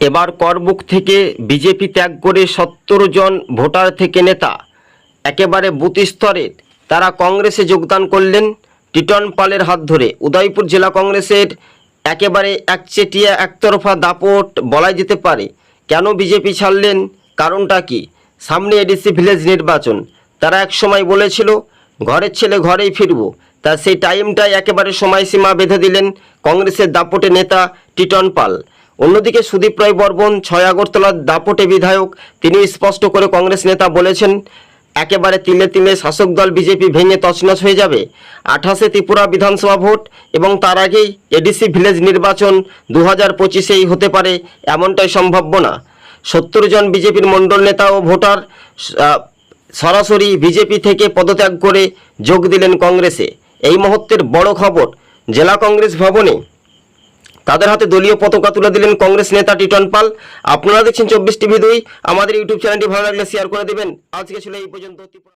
এবার করবুক থেকে বিজেপি ত্যাগ করে সত্তর জন ভোটার থেকে নেতা। একেবারে বুথ স্তরের তারা কংগ্রেসে যোগদান করলেন টিটন পালের হাত ধরে। উদয়পুর জেলা কংগ্রেসের একেবারে একচেটিয়া একতরফা দাপট বলাই যেতে পারে। কেন বিজেপি ছাড়লেন? কারণটা কি? সামনে এডিসি ভিলেজ নির্বাচন। তারা এক সময় বলেছিল, ঘরের ছেলে ঘরেই ফিরবো। তা সেই টাইমটাই একেবারে সময়সীমা বেঁধে দিলেন কংগ্রেসের দাপটে নেতা টিটন পাল। অন্যদিকে সুদীপ রায় বর্মন, ছয় আগরতলার দাপটে বিধায়ক, তিনি স্পষ্ট করে কংগ্রেস নেতা বলেছেন, একেবারে তিলে তিলে শাসক দল বিজেপি ভেঙে তছনছ হয়ে যাবে। আঠাশে ত্রিপুরা বিধানসভা ভোট এবং তার আগেই এডিসি ভিলেজ নির্বাচন দু হাজার পঁচিশেই হতে পারে এমনটাই সম্ভাব্য না। সত্তর জন বিজেপির মণ্ডল নেতা ও ভোটার সরাসরি বিজেপি থেকে পদত্যাগ করে যোগ দিলেন কংগ্রেসে। এই মুহূর্তের বড় খবর, জেলা কংগ্রেস ভবনে তাদের হাতে দলীয় পতাকা তুলে দিলেন কংগ্রেস নেতা টিটন পাল। আপনারা দেখছেন চব্বিশ টিভি দুই। আমাদের ইউটিউব চ্যানেলটি ভালো লাগলে শেয়ার করে দেবেন। আজকে ছিল এই পর্যন্ত।